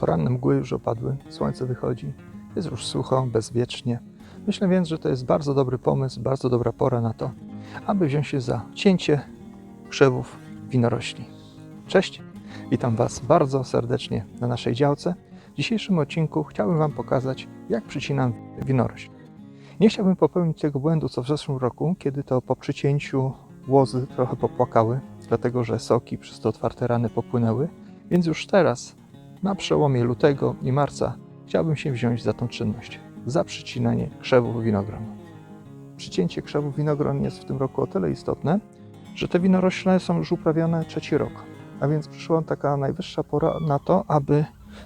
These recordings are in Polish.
Poranne mgły już opadły, słońce wychodzi, jest już sucho, bezwiecznie. Myślę więc, że to jest bardzo dobry pomysł, bardzo dobra pora na to, aby wziąć się za cięcie krzewów winorośli. Cześć, witam Was bardzo serdecznie na naszej działce. W dzisiejszym odcinku chciałbym Wam pokazać, jak przycinam winorośl. Nie chciałbym popełnić tego błędu, co w zeszłym roku, kiedy to po przycięciu łozy trochę popłakały, dlatego że soki przez te otwarte rany popłynęły, więc już teraz, na przełomie lutego i marca, chciałbym się wziąć za tą czynność, za przycinanie krzewów winogron. Przycięcie krzewów winogron jest w tym roku o tyle istotne, że te winorośle są już uprawiane trzeci rok, a więc przyszła taka najwyższa pora na to, aby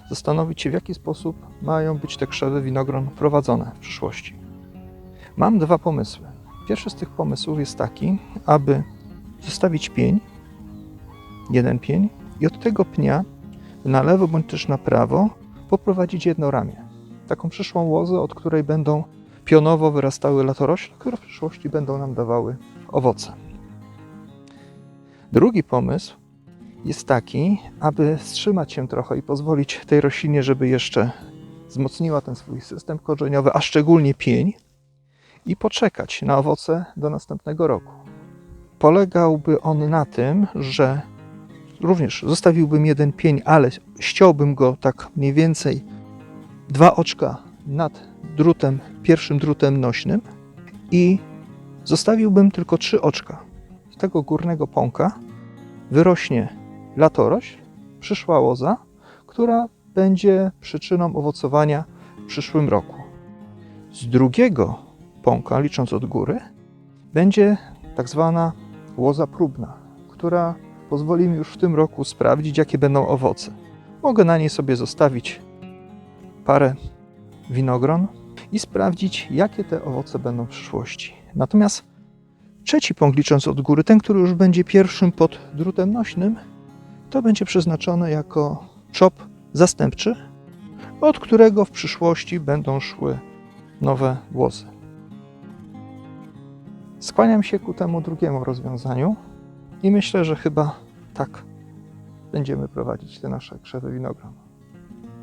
zastanowić się, w jaki sposób mają być te krzewy winogron prowadzone w przyszłości. Mam dwa pomysły. Pierwszy z tych pomysłów jest taki, aby zostawić pień, jeden pień, i od tego pnia na lewo bądź też na prawo poprowadzić jedno ramię. Taką przyszłą łozę, od której będą pionowo wyrastały latorośle, które w przyszłości będą nam dawały owoce. Drugi pomysł jest taki, aby wstrzymać się trochę i pozwolić tej roślinie, żeby jeszcze wzmocniła ten swój system korzeniowy, a szczególnie pień, i poczekać na owoce do następnego roku. Polegałby on na tym, że również zostawiłbym jeden pień, ale ściąłbym go tak mniej więcej dwa oczka nad drutem, pierwszym drutem nośnym i zostawiłbym tylko trzy oczka. Z tego górnego pąka wyrośnie latorośl, przyszła łoza, która będzie przyczyną owocowania w przyszłym roku. Z drugiego pąka, licząc od góry, będzie tak zwana łoza próbna, która pozwoli mi już w tym roku sprawdzić, jakie będą owoce. Mogę na niej sobie zostawić parę winogron i sprawdzić, jakie te owoce będą w przyszłości. Natomiast trzeci pąk, licząc od góry, ten, który już będzie pierwszym pod drutem nośnym, to będzie przeznaczony jako czop zastępczy, od którego w przyszłości będą szły nowe łozy. Skłaniam się ku temu drugiemu rozwiązaniu i myślę, że chyba tak będziemy prowadzić te nasze krzewy winogron.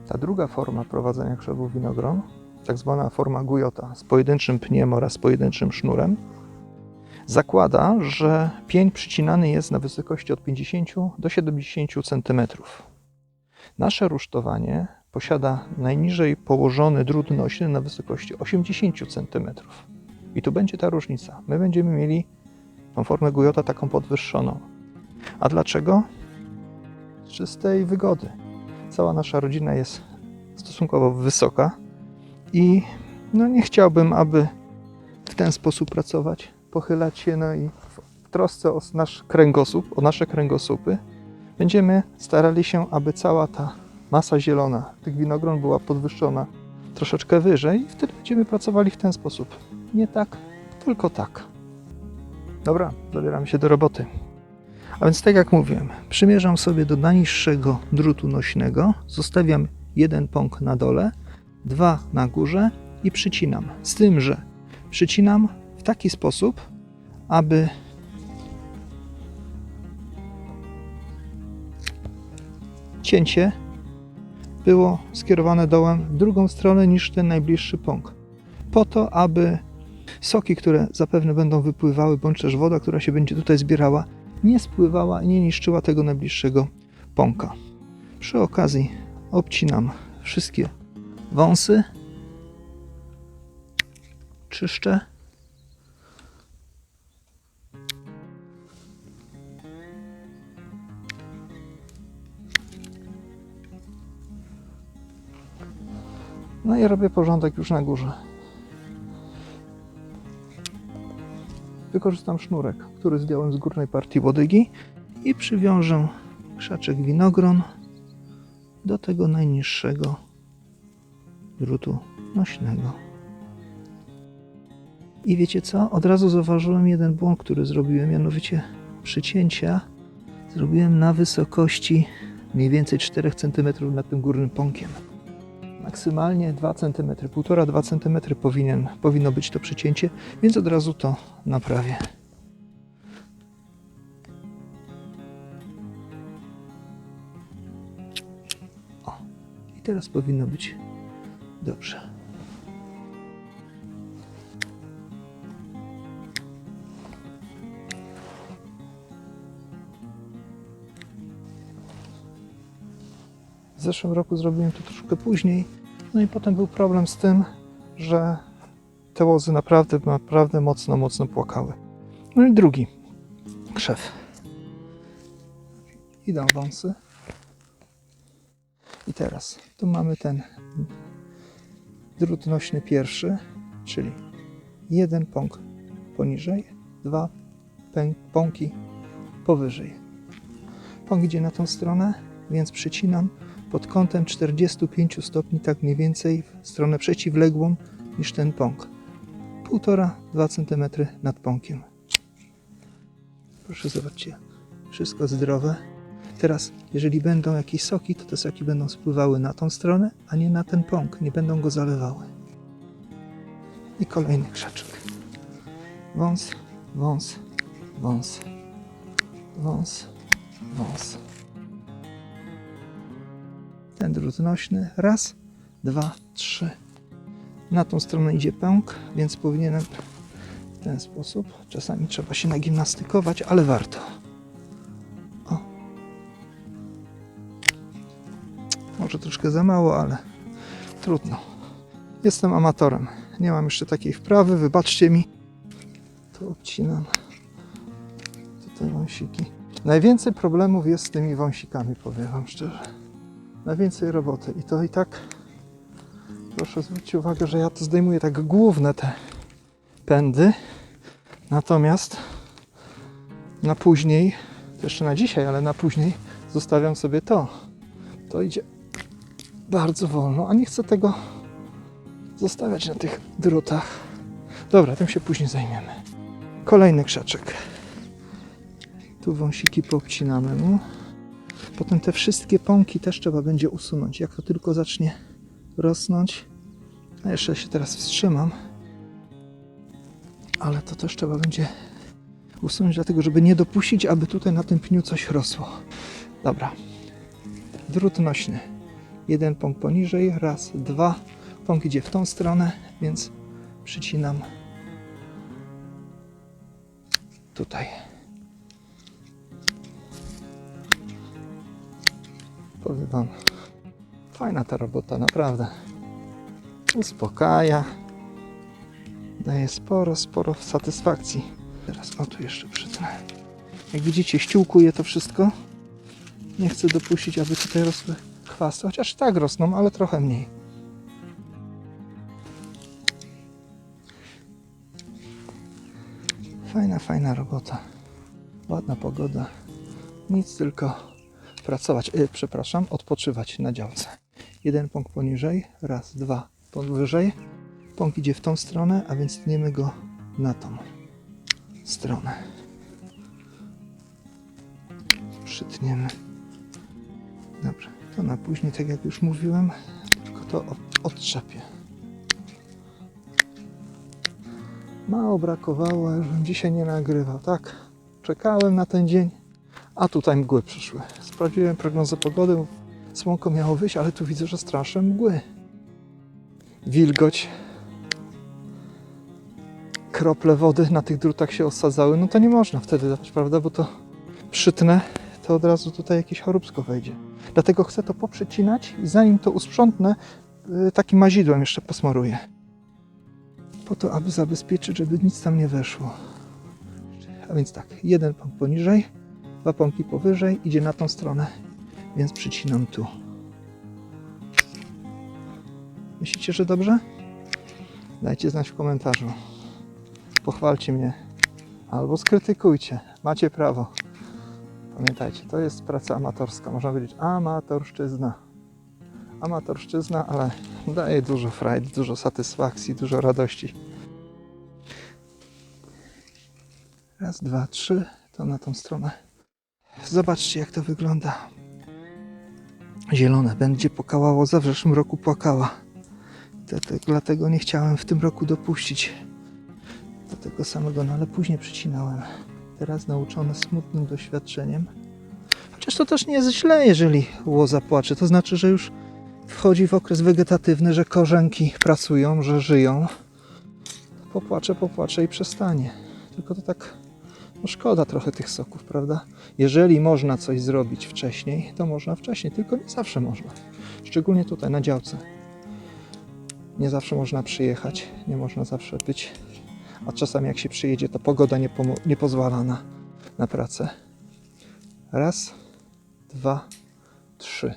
Ta druga forma prowadzenia krzewów winogron, tak zwana forma gujota z pojedynczym pniem oraz pojedynczym sznurem, zakłada, że pień przycinany jest na wysokości od 50 do 70 cm. Nasze rusztowanie posiada najniżej położony drut nośny na wysokości 80 cm. I tu będzie ta różnica. My będziemy mieli tą formę gujota taką podwyższoną. A dlaczego? Z czystej wygody. Cała nasza rodzina jest stosunkowo wysoka i no nie chciałbym, aby w ten sposób pracować, pochylać się, no i w trosce o nasz kręgosłup, o nasze kręgosłupy, będziemy starali się, aby cała ta masa zielona tych winogron była podwyższona troszeczkę wyżej i wtedy będziemy pracowali w ten sposób. Nie tak, tylko tak. Dobra, zabieram się do roboty. A więc tak jak mówiłem, przymierzam sobie do najniższego drutu nośnego, zostawiam jeden pąk na dole, dwa na górze i przycinam. Z tym, że przycinam w taki sposób, aby cięcie było skierowane dołem w drugą stronę niż ten najbliższy pąk. Po to, aby soki, które zapewne będą wypływały, bądź też woda, która się będzie tutaj zbierała, nie spływała i nie niszczyła tego najbliższego pąka. Przy okazji obcinam wszystkie wąsy, czyszczę. No i robię porządek już na górze. Wykorzystam sznurek, który zdjąłem z górnej partii łodygi i przywiążę krzaczek winogron do tego najniższego drutu nośnego. I wiecie co? Od razu zauważyłem jeden błąd, który zrobiłem, mianowicie przycięcia zrobiłem na wysokości mniej więcej 4 cm nad tym górnym pąkiem. Maksymalnie 2 cm, 1,5-2 cm powinien, powinno być to przycięcie, więc od razu to naprawię. O, I teraz powinno być dobrze. W zeszłym roku zrobiłem to troszkę później. No i potem był problem z tym, że te łozy naprawdę, naprawdę mocno, mocno płakały. No i drugi krzew. Idą wąsy. I teraz tu mamy ten drut nośny pierwszy, czyli jeden pąk poniżej, dwa pąki powyżej. Pąk idzie na tą stronę, więc przycinam kątem 45 stopni, tak mniej więcej w stronę przeciwległą niż ten pąk. 1,5-2 cm nad pąkiem. Proszę zobaczcie, wszystko zdrowe. Teraz, jeżeli będą jakieś soki, to te soki będą spływały na tą stronę, a nie na ten pąk. Nie będą go zalewały. I kolejny krzaczek. Wąs, wąs, wąs, wąs, wąs. Ten drut nośny. Raz, dwa, trzy. Na tą stronę idzie pęk, więc powinienem w ten sposób. Czasami trzeba się nagimnastykować, ale warto. O. Może troszkę za mało, ale trudno. Jestem amatorem. Nie mam jeszcze takiej wprawy, wybaczcie mi. Tu obcinam. Tutaj wąsiki. Najwięcej problemów jest z tymi wąsikami, powiem Wam szczerze. Najwięcej roboty. I to i tak proszę zwrócić uwagę, że ja to zdejmuję tak główne te pędy. Natomiast na później, jeszcze na dzisiaj, ale na później zostawiam sobie to. To idzie bardzo wolno, a nie chcę tego zostawiać na tych drutach. Dobra, tym się później zajmiemy. Kolejny krzaczek. Tu wąsiki poobcinamy mu. Potem te wszystkie pąki też trzeba będzie usunąć. Jak to tylko zacznie rosnąć. A jeszcze się teraz wstrzymam. Ale to też trzeba będzie usunąć, dlatego żeby nie dopuścić, aby tutaj na tym pniu coś rosło. Dobra. Drut nośny. Jeden pąk poniżej, raz, dwa. Pąk idzie w tą stronę, więc przycinam tutaj. Powiem Wam, fajna ta robota, naprawdę. Uspokaja. Daje sporo, sporo satysfakcji. Teraz o tu jeszcze przytnę. Jak widzicie, ściółkuję to wszystko. Nie chcę dopuścić, aby tutaj rosły chwasty, chociaż tak rosną, ale trochę mniej. Fajna, fajna robota. Ładna pogoda. Nic tylko pracować, e, przepraszam, odpoczywać na działce. Jeden pąk poniżej, raz, dwa, pąk wyżej. Pąk idzie w tą stronę, a więc tniemy go na tą stronę. Przytniemy. Dobrze, to na później, tak jak już mówiłem, tylko to od- odczepię. Mało brakowało, a już bym dzisiaj nie nagrywał, tak? Czekałem na ten dzień, a tutaj mgły przyszły. Sprawdziłem prognozę pogody, słonko miało wyjść, ale tu widzę, że straszne mgły. Wilgoć. Krople wody na tych drutach się osadzały, no to nie można wtedy dawać, prawda? Bo to przytnę, to od razu tutaj jakieś choróbsko wejdzie. Dlatego chcę to poprzecinać i zanim to usprzątnę, y, takim mazidłem jeszcze posmaruję. Po to, aby zabezpieczyć, żeby nic tam nie weszło. A więc tak, jeden pąk poniżej, dwa pąki powyżej, idzie na tą stronę, więc przycinam tu. Myślicie, że dobrze? Dajcie znać w komentarzu. Pochwalcie mnie albo skrytykujcie. Macie prawo. Pamiętajcie, to jest praca amatorska. Można powiedzieć amatorszczyzna. Amatorszczyzna, ale daje dużo frajdy, dużo satysfakcji, dużo radości. Raz, dwa, trzy. To na tą stronę. Zobaczcie, jak to wygląda. Zielone. Będzie pokałało. Za w zeszłym roku płakała. Te- te- Dlatego nie chciałem w tym roku dopuścić do tego samego, no ale później przycinałem. Teraz nauczony smutnym doświadczeniem. Chociaż to też nie jest źle, jeżeli łoza płacze. To znaczy, że już wchodzi w okres wegetatywny, że korzenki pracują, że żyją, popłacze, popłacze i przestanie. Tylko to tak, no szkoda trochę tych soków, prawda? Jeżeli można coś zrobić wcześniej, to można wcześniej, tylko nie zawsze można. Szczególnie tutaj na działce. Nie zawsze można przyjechać, nie można zawsze być, a czasami jak się przyjedzie, to pogoda nie, nie pozwala na, na pracę. Raz, dwa, trzy.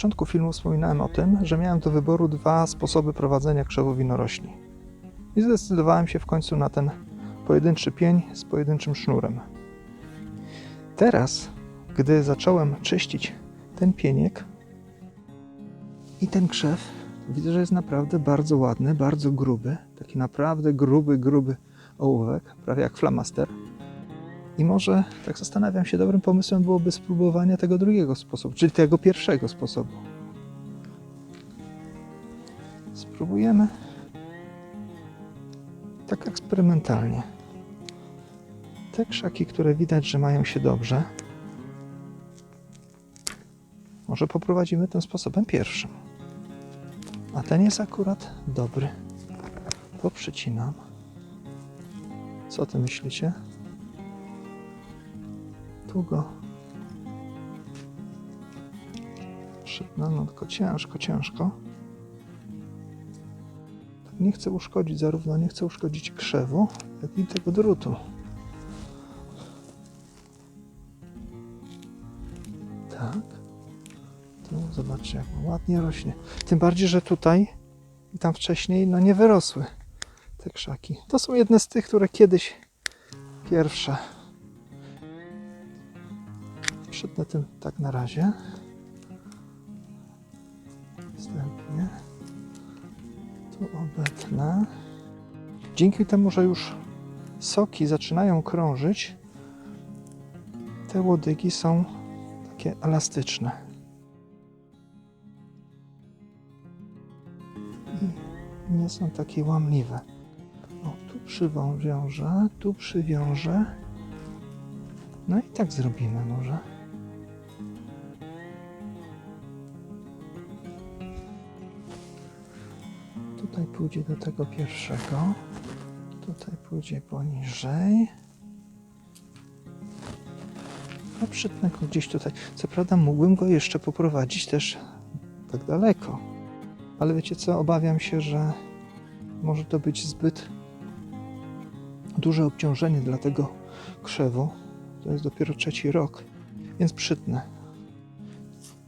Początku filmu wspominałem o tym, że miałem do wyboru dwa sposoby prowadzenia krzewu winorośli. I zdecydowałem się w końcu na ten pojedynczy pień z pojedynczym sznurem. Teraz, gdy zacząłem czyścić ten pieniek i ten krzew, widzę, że jest naprawdę bardzo ładny, bardzo gruby. Taki naprawdę gruby, gruby ołówek, prawie jak flamaster. I może, tak zastanawiam się, dobrym pomysłem byłoby spróbowanie tego drugiego sposobu, czyli tego pierwszego sposobu. Spróbujemy tak eksperymentalnie. Te krzaki, które widać, że mają się dobrze, może poprowadzimy tym sposobem pierwszym. A ten jest akurat dobry. Poprzycinam. Co ty myślicie? Tu go przytnę, no tylko ciężko, ciężko. Tak nie chcę uszkodzić, zarówno nie chcę uszkodzić krzewu, jak i tego drutu. Tak. Tu zobaczcie, jak ładnie rośnie. Tym bardziej, że tutaj i tam wcześniej, no nie wyrosły te krzaki. To są jedne z tych, które kiedyś pierwsze Przytnę tym tak na razie. Wstępnie. Tu obetnę. Dzięki temu, że już soki zaczynają krążyć, te łodygi są takie elastyczne. I nie są takie łamliwe. O, tu przywiążę, tu przywiążę. No i tak zrobimy może. Pójdzie do tego pierwszego. Tutaj pójdzie poniżej. A przytnę go gdzieś tutaj. Co prawda mógłbym go jeszcze poprowadzić też tak daleko. Ale wiecie co, obawiam się, że może to być zbyt duże obciążenie dla tego krzewu. To jest dopiero trzeci rok, więc przytnę.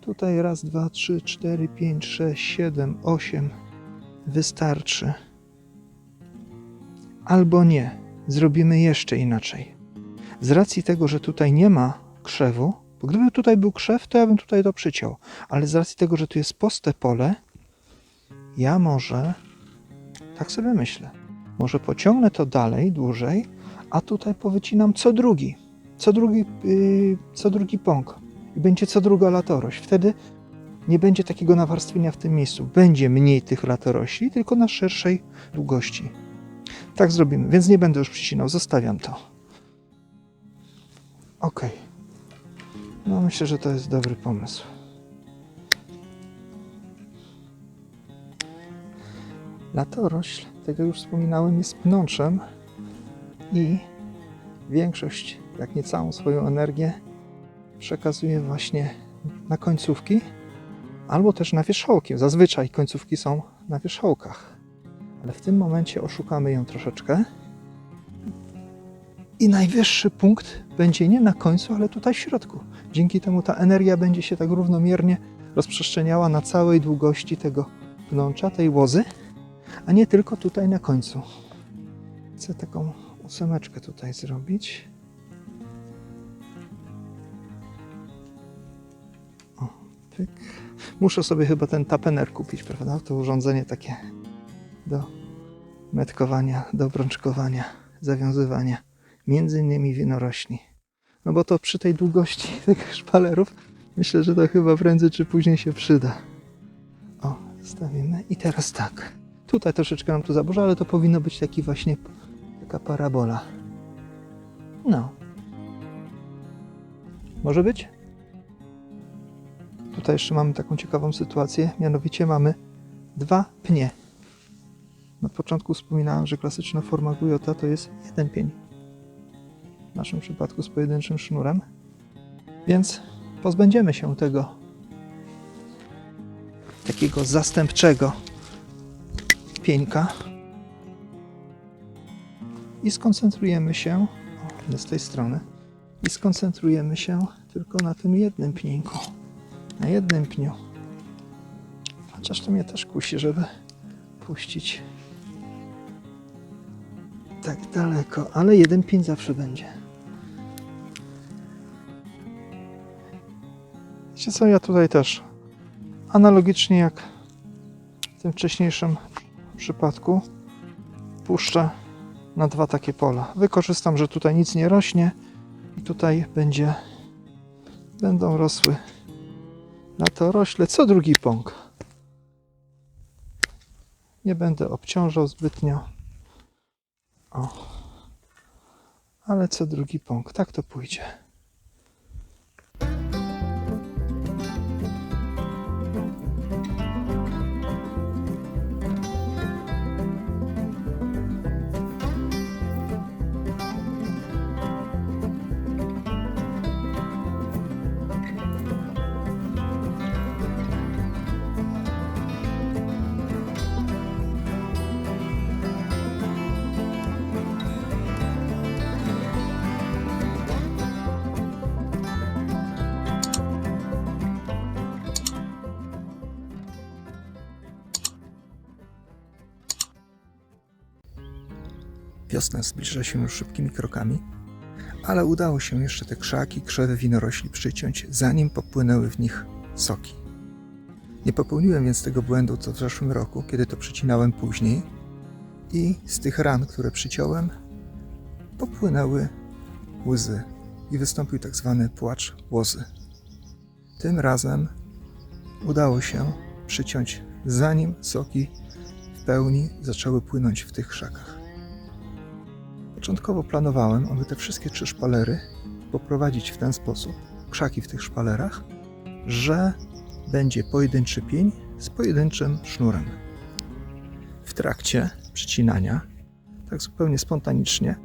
Tutaj raz, dwa, trzy, cztery, pięć, sześć, siedem, osiem. Wystarczy. Albo nie. Zrobimy jeszcze inaczej. Z racji tego, że tutaj nie ma krzewu, bo gdyby tutaj był krzew, to ja bym tutaj to przyciął. Ale z racji tego, że tu jest puste pole, ja może, tak sobie myślę, może pociągnę to dalej, dłużej, a tutaj powycinam co drugi co drugi, yy, co drugi pąk i będzie co druga latorość. Wtedy nie będzie takiego nawarstwienia w tym miejscu. Będzie mniej tych latorośli, tylko na szerszej długości. Tak zrobimy, więc nie będę już przycinał, zostawiam to. Ok. No myślę, że to jest dobry pomysł. Latorośl, tak jak już wspominałem, jest pnączem i większość, jak nie całą swoją energię przekazuje właśnie na końcówki albo też na wierzchołki. Zazwyczaj końcówki są na wierzchołkach, ale w tym momencie oszukamy ją troszeczkę i najwyższy punkt będzie nie na końcu, ale tutaj w środku. Dzięki temu ta energia będzie się tak równomiernie rozprzestrzeniała na całej długości tego pnącza, tej łozy, a nie tylko tutaj na końcu. Chcę taką ósemeczkę tutaj zrobić. O, pyk. Muszę sobie chyba ten tapener kupić, prawda? To urządzenie takie do metkowania, do obrączkowania, zawiązywania między innymi winorośli. No bo to przy tej długości tych szpalerów myślę, że to chyba prędzej czy później się przyda. O, stawimy i teraz tak. Tutaj troszeczkę nam tu zaburza, ale to powinno być taki właśnie taka parabola. No. Może być? Tutaj jeszcze mamy taką ciekawą sytuację, mianowicie mamy dwa pnie. Na początku wspominałem, że klasyczna forma Gujota to jest jeden pień. W naszym przypadku z pojedynczym sznurem. Więc pozbędziemy się tego takiego zastępczego pieńka i skoncentrujemy się o, z tej strony i skoncentrujemy się tylko na tym jednym pnieńku na jednym pniu chociaż to mnie też kusi, żeby puścić tak daleko, ale jeden pień zawsze będzie Wiecie co, ja tutaj też analogicznie jak w tym wcześniejszym przypadku puszczę na dwa takie pola. Wykorzystam, że tutaj nic nie rośnie i tutaj będzie będą rosły na to rośle co drugi pąk. Nie będę obciążał zbytnio. O. Ale co drugi pąk. Tak to pójdzie. Wiosna zbliża się już szybkimi krokami, ale udało się jeszcze te krzaki, krzewy winorośli przyciąć, zanim popłynęły w nich soki. Nie popełniłem więc tego błędu co w zeszłym roku, kiedy to przycinałem później i z tych ran, które przyciąłem, popłynęły łzy i wystąpił tak zwany płacz łozy. Tym razem udało się przyciąć, zanim soki w pełni zaczęły płynąć w tych krzakach. Początkowo planowałem, aby te wszystkie trzy szpalery poprowadzić w ten sposób, krzaki w tych szpalerach, że będzie pojedynczy pień z pojedynczym sznurem. W trakcie przycinania, tak zupełnie spontanicznie,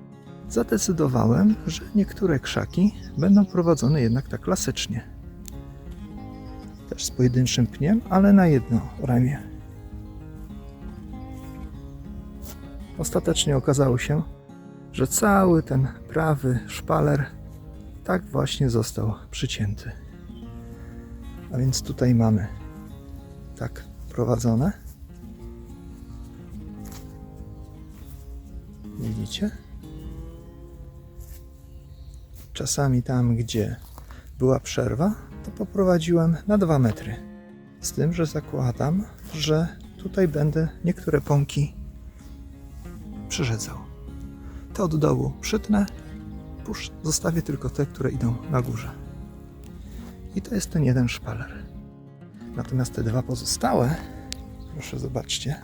zadecydowałem, że niektóre krzaki będą prowadzone jednak tak klasycznie. Też z pojedynczym pniem, ale na jedno ramię. Ostatecznie okazało się, że cały ten prawy szpaler tak właśnie został przycięty. A więc tutaj mamy tak prowadzone. Widzicie? Czasami tam, gdzie była przerwa, to poprowadziłem na 2 metry. Z tym, że zakładam, że tutaj będę niektóre pąki przyrzedzał. Te od dołu przytnę, pusz, zostawię tylko te, które idą na górze. I to jest ten jeden szpaler. Natomiast te dwa pozostałe, proszę zobaczcie,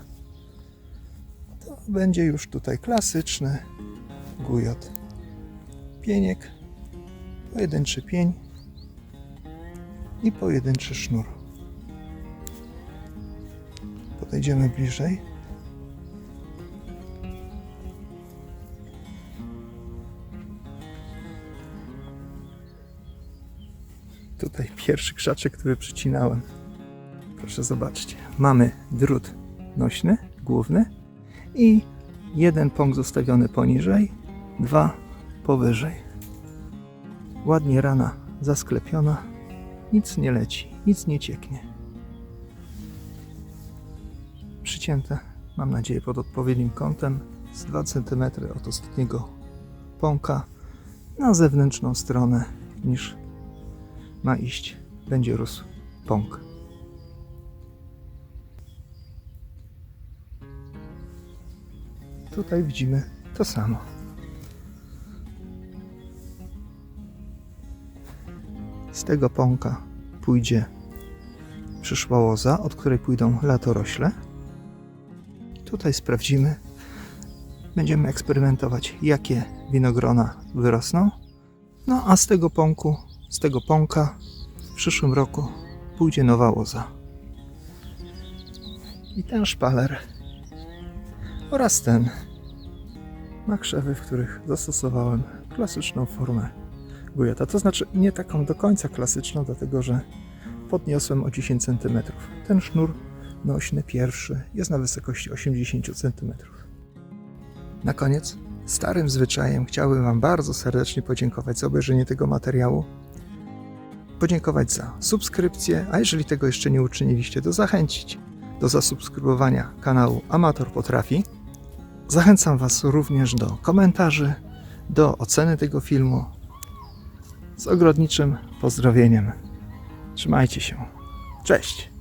to będzie już tutaj klasyczny gujot. Pieniek, pojedynczy pień i pojedynczy sznur. Podejdziemy bliżej. Tutaj pierwszy krzaczek, który przycinałem. Proszę zobaczcie. Mamy drut nośny, główny i jeden pąk zostawiony poniżej, dwa powyżej. Ładnie rana zasklepiona, nic nie leci, nic nie cieknie. Przycięte, mam nadzieję, pod odpowiednim kątem z 2 cm od ostatniego pąka na zewnętrzną stronę niż ma iść, będzie rósł pąk. Tutaj widzimy to samo. Z tego pąka pójdzie przyszła łoza, od której pójdą latorośle. Tutaj sprawdzimy. Będziemy eksperymentować, jakie winogrona wyrosną. No a z tego pąku, z tego pąka w przyszłym roku pójdzie nowa łoza. I ten szpaler oraz ten ma krzewy, w których zastosowałem klasyczną formę gujota. To znaczy nie taką do końca klasyczną, dlatego że podniosłem o 10 cm. Ten sznur nośny pierwszy jest na wysokości 80 cm. Na koniec, starym zwyczajem chciałbym Wam bardzo serdecznie podziękować za obejrzenie tego materiału. Podziękować za subskrypcję, a jeżeli tego jeszcze nie uczyniliście, to zachęcić do zasubskrybowania kanału Amator Potrafi. Zachęcam Was również do komentarzy, do oceny tego filmu z ogrodniczym pozdrowieniem. Trzymajcie się. Cześć!